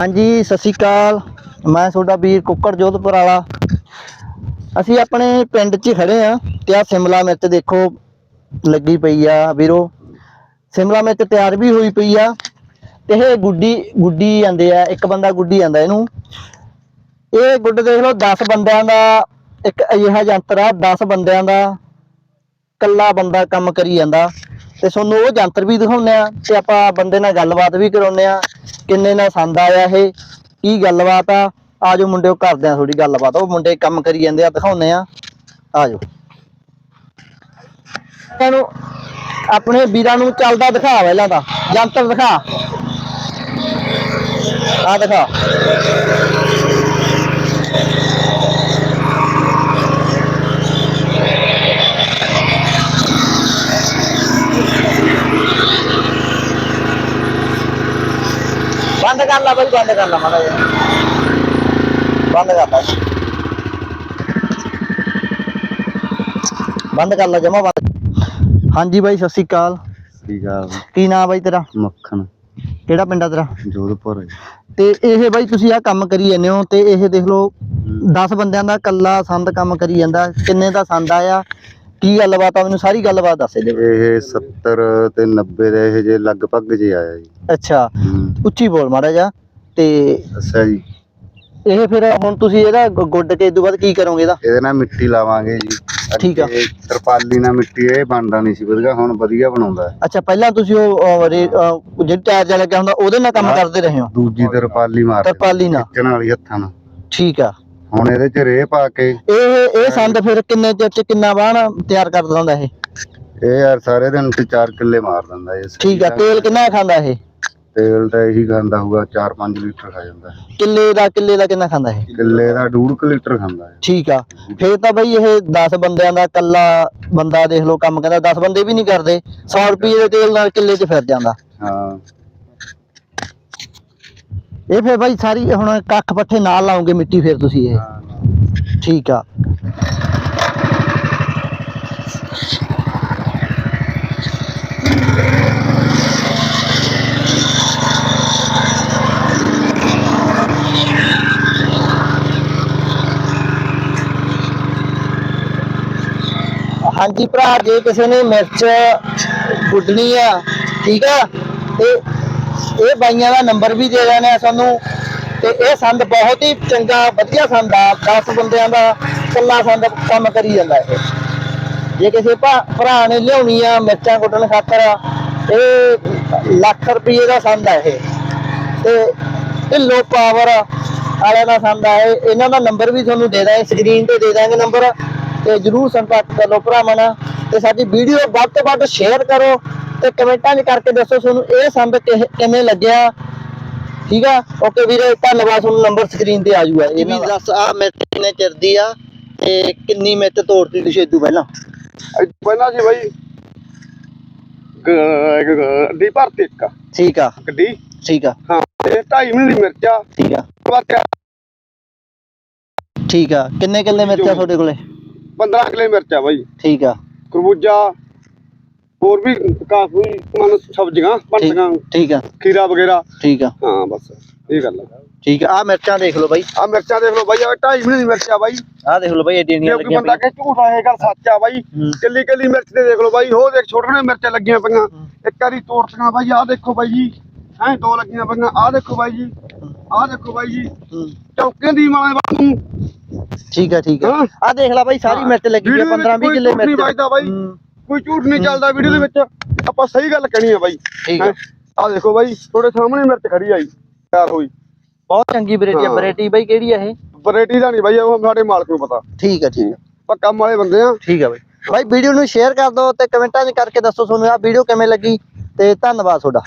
ਹਾਂਜੀ, ਸਤਿ ਸ਼੍ਰੀ ਅਕਾਲ। ਮੈਂ ਤੁਹਾਡਾ ਵੀਰ ਕੁੱਕੜ ਜੋਧਪੁਰ ਵਾਲਾ। ਅਸੀਂ ਆਪਣੇ ਪਿੰਡ 'ਚ ਹੀ ਖੜੇ ਆ ਤੇ ਆ ਸਿਮਲਾ ਮਿਰਚ ਦੇਖੋ ਲੱਗੀ ਪਈ ਆ ਵੀਰੋ। ਸਿਮਲਾ ਮਿਰਚ ਤਿਆਰ ਵੀ ਹੋਈ ਪਈ ਆ ਤੇ ਇਹ ਗੁੱਡੀ ਗੁੱਡੀ ਜਾਂਦੇ ਆ, ਇੱਕ ਬੰਦਾ ਗੁੱਡੀ ਜਾਂਦਾ ਇਹਨੂੰ। ਇਹ ਗੁੱਡ ਦੇਖ ਲਓ 10 ਬੰਦਿਆਂ ਦਾ ਇੱਕ ਅਜਿਹਾ ਯੰਤਰ ਆ 10 ਬੰਦਿਆਂ ਦਾ ਕੱਲਾ ਬੰਦਾ ਕੰਮ ਕਰੀ ਜਾਂਦਾ। ਤੇ ਤੁਹਾਨੂੰ ਉਹ ਜੰਤਰ ਵੀ ਦਿਖਾਉਂਦੇ ਆ ਤੇ ਆਪਾਂ ਬੰਦੇ ਨਾਲ ਗੱਲਬਾਤ ਵੀ ਕਰਾਉਂਦੇ ਆ ਕਿੰਨੇ ਨਾਲ ਸੰਦ ਆਇਆ ਇਹ, ਕੀ ਗੱਲਬਾਤ ਆ, ਆਜੋ ਮੁੰਡਿਓ ਕਰਦੇ ਆ ਥੋੜੀ ਗੱਲਬਾਤ, ਉਹ ਮੁੰਡੇ ਕੰਮ ਕਰੀ ਜਾਂਦੇ ਆ, ਦਿਖਾਉਂਦੇ ਆ ਆਜੋ। ਤੁਹਾਨੂੰ ਆਪਣੇ ਵੀਰਾਂ ਨੂੰ ਚੱਲਦਾ ਦਿਖਾ ਪਹਿਲਾਂ ਤਾਂ, ਜੰਤਰ ਦਿਖਾ। ਆ ਦਿਖਾ। ਬੰਦ ਕਰ ਲਾ ਬਈ ਬੰਦ ਕਰ ਲਾ ਮਾੜਾ ਜਿਹਾ। ਬੰਦ ਕਰ ਲਾ। ਬੰਦ ਕਰ ਲਾ ਜਮਾ ਬੰਦ। ਹਾਂਜੀ ਬਾਈ ਸਤਿ ਸ਼੍ਰੀ ਅਕਾਲ। ਠੀਕ ਆ ਕੀ ਨਾਮ ਬਾਈ ਤੇਰਾ? ਮੱਖਣ। ਕਿਹੜਾ ਪਿੰਡ ਆ ਤੇਰਾ? ਜੋਧਪੁਰ ਤੇ ਇਹ ਬਾਈ ਤੁਸੀਂ ਆ ਕੰਮ ਕਰੀ ਜਾਂਦੇ ਹੋ ਤੇ ਇਹ ਦੇਖ ਲਓ 10 ਬੰਦਿਆਂ ਦਾ ਕੱਲਾ ਸੰਦ ਕੰਮ ਕਰੀ ਜਾਂਦਾ। ਕਿੰਨੇ ਦਾ ਸੰਦ ਆਇਆ? ਕੀ ਗੱਲਬਾਤ ਆ? ਮੈਨੂੰ ਸਾਰੀ ਗੱਲਬਾਤ ਦੱਸ ਦੇ। ਇਹ 70 ਤੇ 90 ਦੇ ਇਹ ਜੇ ਲਗਭਗ ਜੇ ਆਇਆ ਜੀ। ਅੱਛਾ ਹੂੰ, ਉੱਚੀ ਬੋਲ ਮਾੜਾ ਜਾ ਤੇ ਅੱਛਾ ਜੀ। ਇਹ ਫਿਰ ਹੁਣ ਤੁਸੀਂ ਇਹਦਾ ਗੁ- ਗੁੱਡ ਕੇ ਤੋਂ ਬਾਅਦ ਕੀ ਕਰੋਗੇ ਇਹਦਾ? ਇਹਦੇ ਨਾਲ ਮਿੱਟੀ ਲਾਵਾਂਗੇ ਜੀ। ਠੀਕ ਆ। ਅੱਗੇ ਤਰਪਾਲੀ ਨਾਲ ਮਿੱਟੀ ਇਹ ਬਣਦਾ ਨਹੀਂ ਸੀ ਵਧੀਆ ਹੁਣ ਵਧੀਆ ਬਣਾਉਂਦਾ। ਹੈ। ਅੱਛਾ ਪਹਿਲਾਂ ਤੁਸੀਂ ਉਹ ਅਹ, ਰੇ- ਅਹ, ਜਿਹੜਾ ਟਾਇਰ ਜਿਹਾ ਲੱਗਿਆ ਹੁੰਦਾ ਉਹਦੇ ਨਾਲ ਕੰਮ ਹਾਂ। ਕਰਦੇ ਰਹੇ ਹੋ? ਦੂਜੀ ਤਰਪਾਲੀ ਮਾਰ ਤਰਪਾਲੀ ਨਾਲ। ਖਿੱਚਣ ਵਾਲੀ ਹੱਥਾਂ ਨਾਲ। ਠੀਕ ਆ। ਹੁਣ ਇਹਦੇ ਚ ਰੇਹ ਪਾ ਕੇ। ਇਹ ਇਹ ਸੰਦ ਫਿਰ ਕਿੰਨੇ ਚਿਰ ਚ ਕਿੰਨਾ ਬਾਣ ਤਿਆਰ ਕਰ ਦਿੰਦਾ ਇਹ? ਇਹ ਯਾਰ ਸਾਰੇ ਦਿਨ ਤੇ 4 ਕਿੱਲੇ ਮਾਰ ਦਿੰਦਾ ਇਹ। ਠੀਕ ਆ ਤੇਲ ਕਿੰਨਾ ਖਾਂਦਾ ਇਹ? ਤੇਲ ਤਾਂ ਇਹੀ ਖਾਂਦਾ ਹੋਊਗਾ 4-5 ਲੀਟਰ ਖਾ ਜਾਂਦਾ ਹੈ। ਕਿੱਲੇ ਦਾ ਕਿੱਲੇ ਦਾ ਕਿੰਨਾ ਖਾਂਦਾ ਇਹ? ਕਿੱਲੇ ਦਾ 2.5 ਲੀਟਰ ਖਾਂਦਾ ਹੈ ਠੀਕ ਆ ਫੇਰ ਤਾਂ ਬਈ ਇਹ 10 ਬੰਦਿਆਂ ਦਾ ਕੱਲਾ ਬੰਦਾ ਦੇਖ ਲਓ ਕੰਮ ਕਰਦਾ 10 ਬੰਦੇ ਵੀ ਨਹੀਂ ਕਰਦੇ 100 ਰੁਪਏ ਦੇ ਤੇਲ ਨਾਲ ਕਿੱਲੇ 'ਚ ਫਿਰ ਜਾਂਦਾ। ਹਾਂ। ਇਹ ਫੇਰ ਬਾਈ ਸਾਰੀ ਹੁਣ ਕੱਖ ਪੱਠੇ ਨਾਲ ਲਾਉਂਗੇ ਮਿੱਟੀ ਫਿਰ ਤੁਸੀਂ ਇਹ ਹਾਂ। ਠੀਕ ਆ ਹਾਂਜੀ ਭਰਾ, ਜੇ ਕਿਸੇ ਨੇ ਮਿਰਚ ਗੁੱਡਣੀ ਆ, ਠੀਕ ਆ, ਤੇ ਇਹ ਬਾਈਆਂ ਦਾ ਨੰਬਰ ਵੀ ਦੇ ਦੇਣਾ ਸਾਨੂੰ। ਤੇ ਇਹ ਸੰਦ ਬਹੁਤ ਹੀ ਚੰਗਾ, ਵਧੀਆ ਸੰਦ ਆ। 10 ਬੰਦਿਆਂ ਦਾ ਕੱਲਾ ਸੰਦ ਕੰਮ ਕਰੀ ਜਾਂਦਾ ਇਹ। ਜੇ ਕਿਸੇ ਭਰਾ ਨੇ ਲਿਆਉਣੀ ਆ ਮਿਰਚਾਂ ਕੁੱਟਣ ਖਾਤਰ, ਇਹ ਲੱਖ ਰੁਪਏ ਦਾ ਸੰਦ ਆ ਇਹ। ਤੇ ਢਿੱਲੋ ਪਾਵਰ ਵਾਲਿਆਂ ਦਾ ਸੰਦ ਆ ਇਹ। ਇਹਨਾਂ ਦਾ ਨੰਬਰ ਵੀ ਤੁਹਾਨੂੰ ਦੇ ਦਾਂਗੇ ਸਕਰੀਨ ਤੇ ਦੇ ਦਾਂਗੇ ਨੰਬਰ। ਤੇ ਜਰੂਰ ਸੰਪਰਕ ਕਰ ਲਓ ਭਰਾਵਾਂ ਨਾਲ। ਤੇ ਸਾਡੀ ਵੀਡੀਓ ਵੱਧ ਤੋਂ ਵੱਧ ਸ਼ੇਅਰ ਕਰੋ। ਤੇ ਕਮੈਂਟਾਂ 'ਚ ਕਰਕੇ ਦੱਸੋ ਤੁਹਾਨੂੰ ਇਹ ਸੰਦ ਕਿਵੇਂ ਲੱਗਿਆ? ਠੀਕ ਆ? ਓਕੇ ਵੀਰੇ ਧੰਨਵਾਦ ਤੁਹਾਨੂੰ ਨੰਬਰ ਸਕਰੀਨ ਤੇ ਆ ਜੂਗਾ ਇਹ ਵੀ। ਦੱਸ ਆ ਮਿਰਚ ਕਿੰਨੇ ਚਿਰਦੀ ਆ ਤੇ ਕਿੰਨੀ ਮਿਰਚ ਤੋੜਦੀ ਤੁਸੀਂ ਇਦੋਂ ਪਹਿਲਾਂ? ਪਹਿਲਾਂ ਜੀ ਬਾਈ ਗੱਡੀ ਭਰਤੀ ਇੱਕ ਠੀਕ ਆ। ਗੱਡੀ? ਠੀਕ ਆ। ਹਾਂ ਤੇ 2.5 ਮਿੰਟ ਦੀ ਮਿਰਚਾ ਠੀਕ ਆ। ਵਾਕਿਆ ਠੀਕ ਆ। ਕਿੰਨੇ ਕਿੱਲੇ ਮਿਰਚਾਂ ਤੁਹਾਡੇ ਕੋਲੇ? 15 ਕਿਲੇ ਮਿਰਚਾ ਬਾਈ। ਠੀਕ ਆ। ਖਰਬੂਜਾ ਹੋਰ ਵੀ ਕਾਫੀ ਮਨ ਸਬਜ਼ੀਆਂ ਠੀਕ ਬਣਦੀਆਂ ਠੀਕ ਆ। ਖੀਰਾ ਵਗੈਰਾ। ਠੀਕ ਆ। ਹਾਂ ਬਸ ਇਹ ਗੱਲ ਆ। ਠੀਕ ਆ। ਆ ਮਿਰਚਾਂ ਦੇਖ ਲਓ ਬਾਈ। ਆ ਮਿਰਚਾਂ ਦੇਖ ਲਓ ਬਾਈ ਆ 2.5 ਮਿੰਟ ਦੀ ਮਿਰਚਾ ਬਾਈ। ਆ ਦੇਖ ਲਓ ਬਾਈ ਏਡੀਆਂ ਜੇ ਏਡੀਆਂ ਕੋਈ ਲੱਗੀਆਂ ਬੰਦਾ ਪਈਆਂ। ਕਹੇ ਝੂਠ ਆ ਇਹ ਗੱਲ ਸੱਚ ਆ ਬਾਈ। ਹੂੰ। ਕੱਲੀ ਕੱਲੀ ਮਿਰਚ ਤੇ ਦੇਖ ਲਓ ਬਾਈ। ਹੋ ਦੇਖ ਛੋਟੀਆਂ ਮਿਰਚਾਂ ਲੱਗੀਆਂ ਪਈਆਂ। ਇੱਕ ਵਾਰੀ ਤੋੜਤੀਆਂ ਬਾਈ ਆਹ ਦੇਖੋ ਬਾਈ ਜੀ। ਐਂ ਦੋ ਲੱਗੀਆਂ ਪਈਆਂ। ਆਹ ਦੇਖੋ ਬਾਈ ਜੀ। ਆਹ ਦੇਖੋ ਬਾਈ ਜੀ। ਹੂੰ। ਚੌਕੇ ਦੀ ਮਾਲੇ ਬਾਪੂ ਠੀਕ ਆ ਠੀਕ ਆ। ਹਾਂ। ਆ ਦੇਖ ਲੈ ਬਾਈ ਸਾਰੀ ਹਾਂ। ਮਿਰਚ ਲੱਗੀ ਵੀਡੀਓ ਹੈ ਦੇ ਵਿੱਚ 15 20 ਕੋਈ ਕਿੱਲੇ ਝੂਠ ਨਹੀਂ ਮਿਰਚ। ਵੱਜਦਾ ਬਾਈ। ਹੂੰ, ਕੋਈ ਝੂਠ ਨਹੀਂ ਚੱਲਦਾ ਵੀਡੀਓ ਦੇ ਵਿੱਚ। ਆਪਾਂ ਸਹੀ ਗੱਲ ਕਹਿਣੀ ਆ ਬਾਈ। ਠੀਕ ਆ। ਆ ਦੇਖੋ ਬਾਈ ਤੁਹਾਡੇ ਸਾਹਮਣੇ ਮਿਰਚ ਖੜੀ ਆਈ। ਤਿਆਰ ਹੋਈ। ਬਹੁਤ ਚੰਗੀ ਵੈਰਾਈਟੀ ਆ। ਹਾਂ। ਵੈਰਾਈਟੀ ਬਾਈ ਕਿਹੜੀ ਆ ਇਹ? ਵੈਰਾਈਟੀ ਦਾ ਨਹੀਂ ਬਾਈ ਉਹ ਸਾਡੇ ਮਾਲਕ ਨੂੰ ਪਤਾ। ਠੀਕ ਆ ਠੀਕ ਆ। ਆਪਾਂ ਕੰਮ ਵਾਲੇ ਬੰਦੇ ਆ। ਠੀਕ ਆ ਬਾਈ। ਬਾਈ ਵੀਡੀਓ ਨੂੰ ਸ਼ੇਅਰ ਕਰ ਦਿਓ ਤੇ ਕਮੈਂਟਾਂ 'ਚ ਕਰਕੇ ਦੱਸੋ ਤੁਹਾਨੂੰ ਆ ਵੀਡੀਓ ਕਿਵੇਂ ਲੱਗੀ ਤੇ ਧੰਨਵਾਦ ਤੁਹਾਡਾ।